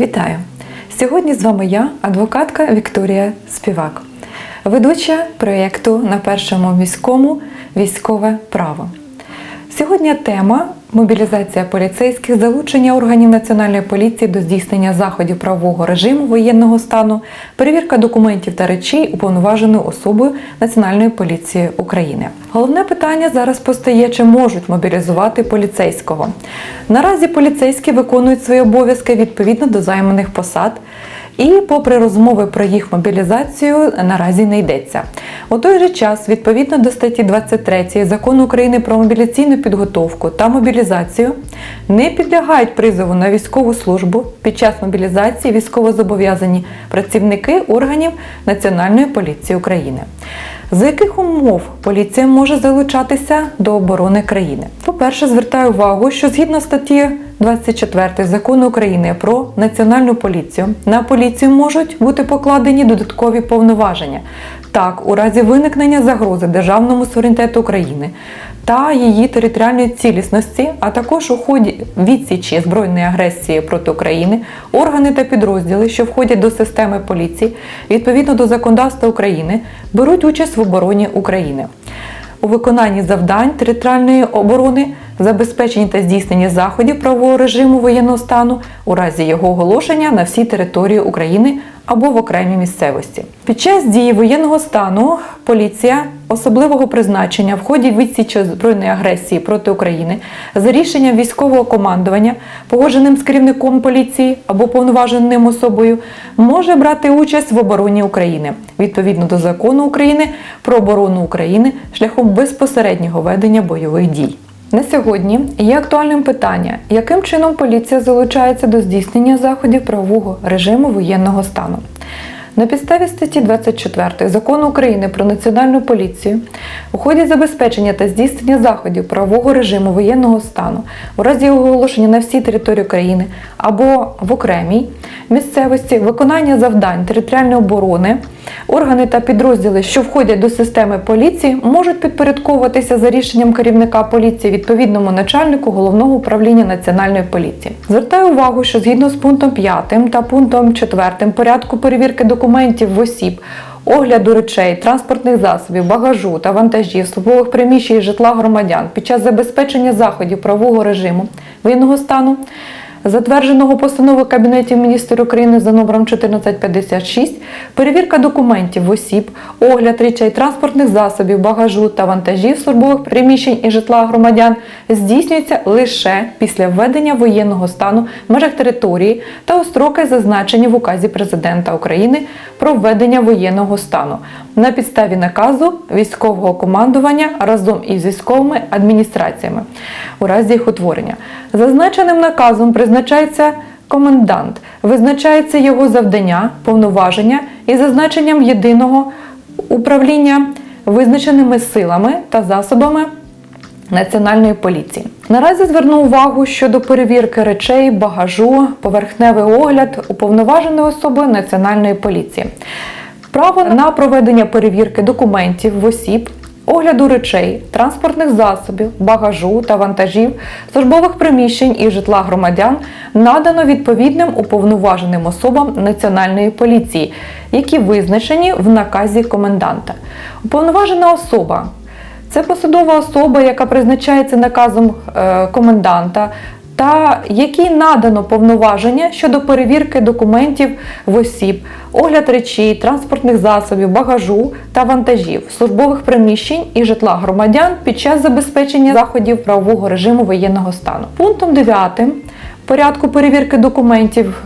Вітаю! Сьогодні з вами я, адвокатка Вікторія Співак, ведуча проєкту на першому міському військове право. Сьогодні тема мобілізація поліцейських, залучення органів національної поліції до здійснення заходів правового режиму воєнного стану, перевірка документів та речей уповноваженою особою Національної поліції України. Головне питання зараз постає: чи можуть мобілізувати поліцейського? Наразі поліцейські виконують свої обов'язки відповідно до займаних посад. І, попри розмови про їх мобілізацію, наразі не йдеться. У той же час, відповідно до статті 23 закону України про мобіляційну підготовку та мобілізацію, не підлягають призову на військову службу під час мобілізації військовозобов'язані працівники органів Національної поліції України. За яких умов поліція може залучатися до оборони країни? По-перше, звертаю увагу, що згідно статті 24 закону України про національну поліцію на поліцію можуть бути покладені додаткові повноваження. Так, у разі виникнення загрози державному суверенітету України та її територіальної цілісності, а також у ході відсічі збройної агресії проти України, органи та підрозділи, що входять до системи поліції, відповідно до законодавства України, беруть участь в обороні України. У виконанні завдань територіальної оборони, забезпеченні та здійсненні заходів правового режиму воєнного стану у разі його оголошення на всій території України або в окремій місцевості. Під час дії воєнного стану поліція особливого призначення в ході відсічі збройної агресії проти України за рішенням військового командування, погодженим з керівником поліції або повноваженим особою, може брати участь в обороні України відповідно до закону України про оборону України шляхом безпосереднього ведення бойових дій. На сьогодні є актуальним питання, яким чином поліція залучається до здійснення заходів правового режиму воєнного стану. На підставі статті 24 закону України про національну поліцію у ході забезпечення та здійснення заходів правового режиму воєнного стану у разі його оголошення на всій території України або в окремій місцевості виконання завдань територіальної оборони, органи та підрозділи, що входять до системи поліції, можуть підпорядковуватися за рішенням керівника поліції відповідному начальнику головного управління національної поліції. Звертаю увагу, що згідно з пунктом 5 та пунктом 4 порядку перевірки документів в осіб. Огляду речей, транспортних засобів, багажу та вантажів, службових приміщень житла громадян під час забезпечення заходів правового режиму воєнного стану, затвердженого постанови Кабінетів міністрів України за номером 1456, перевірка документів осіб, огляд речей, транспортних засобів, багажу та вантажів, службових приміщень і житла громадян здійснюється лише після введення воєнного стану в межах території та у строки, зазначені в указі президента України про введення воєнного стану на підставі наказу військового командування разом із військовими адміністраціями у разі їх утворення. Зазначеним наказом призначається комендант, визначається його завдання, повноваження і зазначенням єдиного управління визначеними силами та засобами. Національної поліції наразі зверну увагу щодо перевірки речей, багажу, поверхневий огляд уповноваженої особи Національної поліції. Право на проведення перевірки документів в осіб, огляду речей, транспортних засобів, багажу та вантажів, службових приміщень і житла громадян надано відповідним уповноваженим особам Національної поліції, які визначені в наказі коменданта. Уповноважена особа це посадова особа, яка призначається наказом е, коменданта, та якій надано повноваження щодо перевірки документів в осіб, огляд речей, транспортних засобів, багажу та вантажів, службових приміщень і житла громадян під час забезпечення заходів правового режиму воєнного стану. Пунктом 9 порядку перевірки документів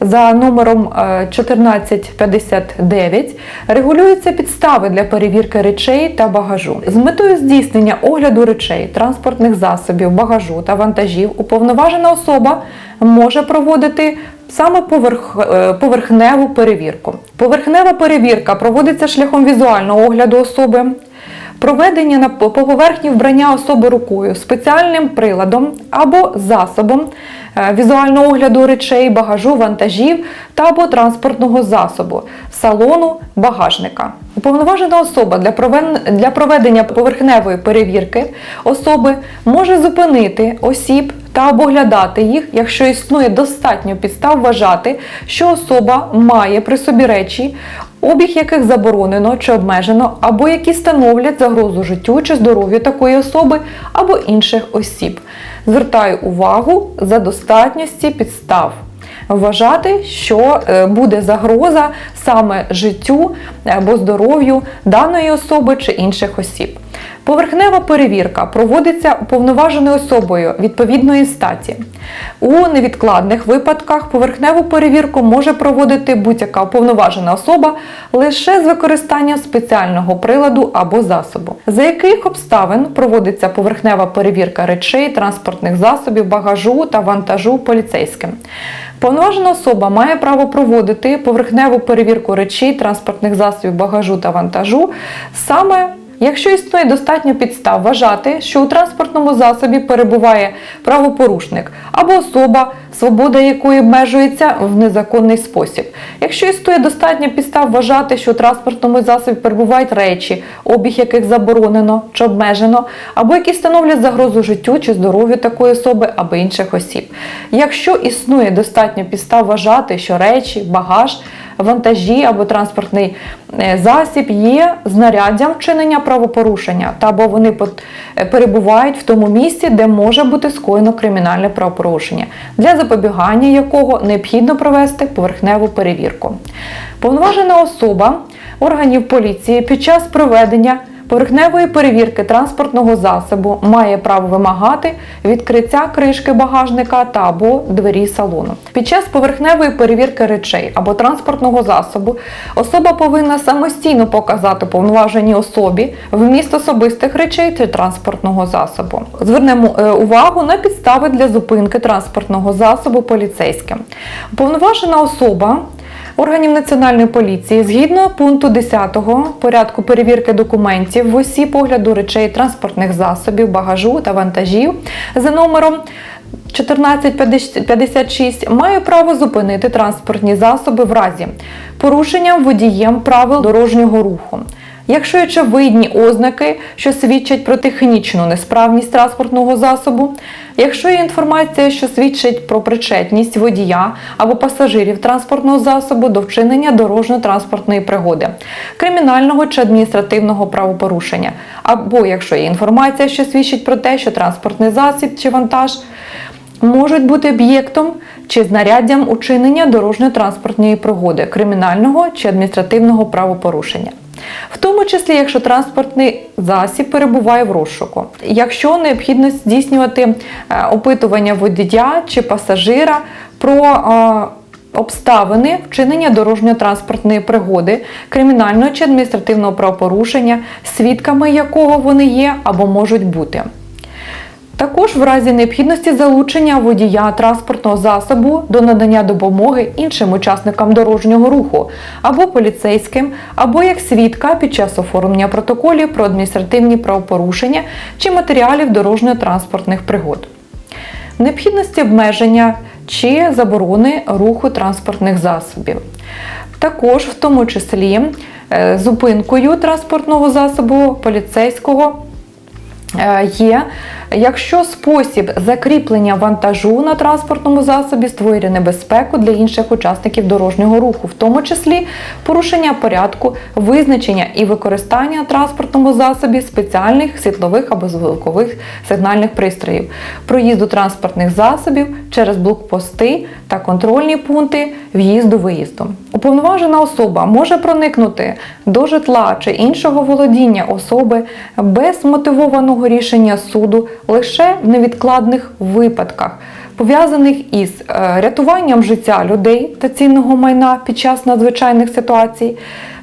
за номером е, 1459 регулюються підстави для перевірки речей та багажу. З метою здійснення огляду речей, транспортних засобів, багажу та вантажів уповноважена особа може проводити саме поверх, е, поверхневу перевірку. Поверхнева перевірка проводиться шляхом візуального огляду особи, проведення на по поверхні вбрання особи рукою спеціальним приладом або засобом е, візуального огляду речей, багажу, вантажів та або транспортного засобу, салону, багажника. Уповноважена особа для проведення поверхневої перевірки особи може зупинити осіб та або оглядати їх, якщо існує достатньо підстав вважати, що особа має при собі речі, обіг яких заборонено чи обмежено, або які становлять загрозу життю чи здоров'ю такої особи або інших осіб. Звертаю увагу за достатньості підстав. Вважати, що е, буде загроза саме життю або здоров'ю даної особи чи інших осіб. Поверхнева перевірка проводиться уповноваженою особою відповідної статі. У невідкладних випадках поверхневу перевірку може проводити будь-яка уповноважена особа лише з використанням спеціального приладу або засобу. За яких обставин проводиться поверхнева перевірка речей, транспортних засобів, багажу та вантажу поліцейським. Повноважена особа має право проводити поверхневу перевірку речей, транспортних засобів, багажу та вантажу саме Якщо існує достатньо підстав вважати, що у транспортному засобі перебуває правопорушник або особа, свобода якої обмежується в незаконний спосіб. Якщо існує достатньо підстав вважати, що у транспортному засобі перебувають речі, обіг яких заборонено чи обмежено, або які становлять загрозу життю чи здоров'ю такої особи або інших осіб. Якщо існує достатньо підстав вважати, що речі, багаж, вантажі або транспортний е, засіб є знаряддям вчинення правопорушення, та або вони е, перебувають в тому місці, де може бути скоєно кримінальне правопорушення, для запобігання якого необхідно провести поверхневу перевірку. Повноважена особа органів поліції під час проведення поверхневої перевірки транспортного засобу має право вимагати відкриття кришки багажника та або двері салону. Під час поверхневої перевірки речей або транспортного засобу особа повинна самостійно показати повноваженій особі вміст особистих речей чи транспортного засобу. Звернемо е, увагу на підстави для зупинки транспортного засобу поліцейським. Уповноважена особа органів національної поліції згідно пункту 10 порядку перевірки документів в осі погляду речей транспортних засобів, багажу та вантажів за номером 1456 має право зупинити транспортні засоби в разі порушення водієм правил дорожнього руху. Якщо є очевидні ознаки, що свідчать про технічну несправність транспортного засобу, якщо є інформація, що свідчить про причетність водія або пасажирів транспортного засобу до вчинення дорожньо-транспортної пригоди, кримінального чи адміністративного правопорушення, або якщо є інформація, що свідчить про те, що транспортний засіб чи вантаж можуть бути об'єктом чи знаряддям учинення дорожньо-транспортної пригоди, кримінального чи адміністративного правопорушення. В тому числі, якщо транспортний засіб перебуває в розшуку, якщо необхідно здійснювати е, опитування водія чи пасажира про е, обставини вчинення дорожньо-транспортної пригоди, кримінального чи адміністративного правопорушення, свідками якого вони є або можуть бути. Також в разі необхідності залучення водія транспортного засобу до надання допомоги іншим учасникам дорожнього руху або поліцейським, або як свідка під час оформлення протоколів про адміністративні правопорушення чи матеріалів дорожньо-транспортних пригод. Необхідності обмеження чи заборони руху транспортних засобів. Також в тому числі е, зупинкою транспортного засобу поліцейського Е, є, якщо спосіб закріплення вантажу на транспортному засобі створює небезпеку для інших учасників дорожнього руху, в тому числі порушення порядку, визначення і використання транспортному засобі спеціальних світлових або звукових сигнальних пристроїв, проїзду транспортних засобів через блокпости та контрольні пункти в'їзду-виїзду. Уповноважена особа може проникнути до житла чи іншого володіння особи без мотивованого рішення суду лише в невідкладних випадках, пов'язаних із е, рятуванням життя людей та цінного майна під час надзвичайних ситуацій,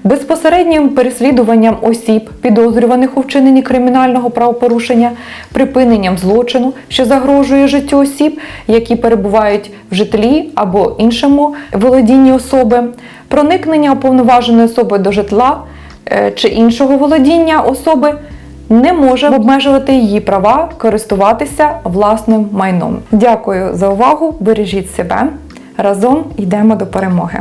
безпосереднім переслідуванням осіб, підозрюваних у вчиненні кримінального правопорушення, припиненням злочину, що загрожує життю осіб, які перебувають в житлі або іншому володінні особи, проникнення уповноваженої особи до житла е, чи іншого володіння особи не може обмежувати її права користуватися власним майном. Дякую за увагу! Бережіть себе! Разом йдемо до перемоги!